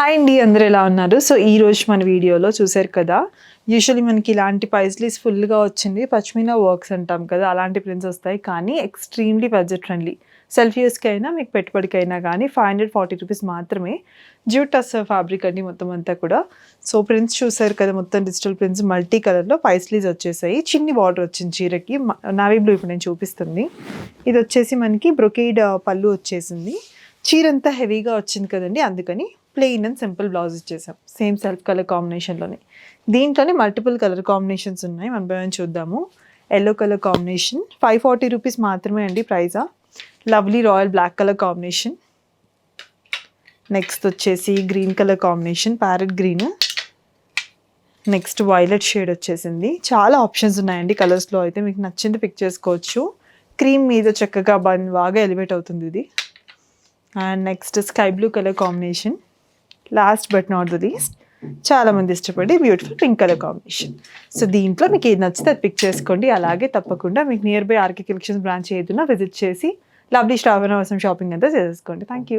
Hi అండి అందరు ఎలా ఉన్నారు? సో ఈ రోజు మన వీడియోలో చూసారు కదా యూజువలీ మనకి ఇలాంటి పైస్లీస్ ఫుల్గా వచ్చింది. పచ్మినా వర్క్స్ అంటాం కదా అలాంటి ప్రింట్స్ వస్తాయి. కానీ ఎక్స్ట్రీమ్లీ బడ్జెట్ ఫ్రెండ్లీ సెల్ఫ్ యూస్కి అయినా మీకు పెట్టుబడికైనా కానీ ఫైవ్ హండ్రెడ్ ఫార్టీ రూపీస్ మాత్రమే. జ్యూట్ టస్ ఫ్యాబ్రిక్ అండి మొత్తం అంతా కూడా. సో ప్రింట్స్ చూసారు కదా మొత్తం డిజిటల్ ప్రింట్స్ మల్టీ కలర్లో పైస్లీస్ వచ్చేసాయి. చిన్ని బార్డర్ వచ్చింది చీరకి. నావీ బ్లూ ఇప్పుడు నేను చూపిస్తుంది. ఇది వచ్చేసి మనకి బ్రొకేడ్ uh, పళ్ళు వచ్చేసింది. చీర అంతా హెవీగా వచ్చింది కదండి అందుకని ప్లెయిన్ అండ్ సింపుల్ బ్లౌజ్ ఇచ్చేసాం సేమ్ సెల్ఫ్ కలర్ కాంబినేషన్లోనే దీంట్లోనే మల్టిపుల్ కలర్ కాంబినేషన్స్ ఉన్నాయి. మనం పోయి చూద్దాము. Yellow colour combination five forty rupees మాత్రమే అండి ప్రైజా lovely royal black colour combination next వచ్చేసి green colour combination parrot green next violet shade వచ్చేసింది. చాలా ఆప్షన్స్ ఉన్నాయండి కలర్స్లో అయితే. మీకు నచ్చింది పిక్ చేసుకోవచ్చు. క్రీమ్ మీద చక్కగా బాగా ఎలివేట్ అవుతుంది ఇది. And next sky blue colour combination last but not the least చాలా మంది ఇష్టపడి beautiful pink colour combination so దీంట్లో మీకు ఏది నచ్చితే అది పిక్ చేసుకోండి. అలాగే తప్పకుండా మీకు near by RK collections branch ఏదైనా విజిట్ చేసి లవ్లీ శ్రావణ షాపింగ్ అంతా చేసేసుకోండి. Thank you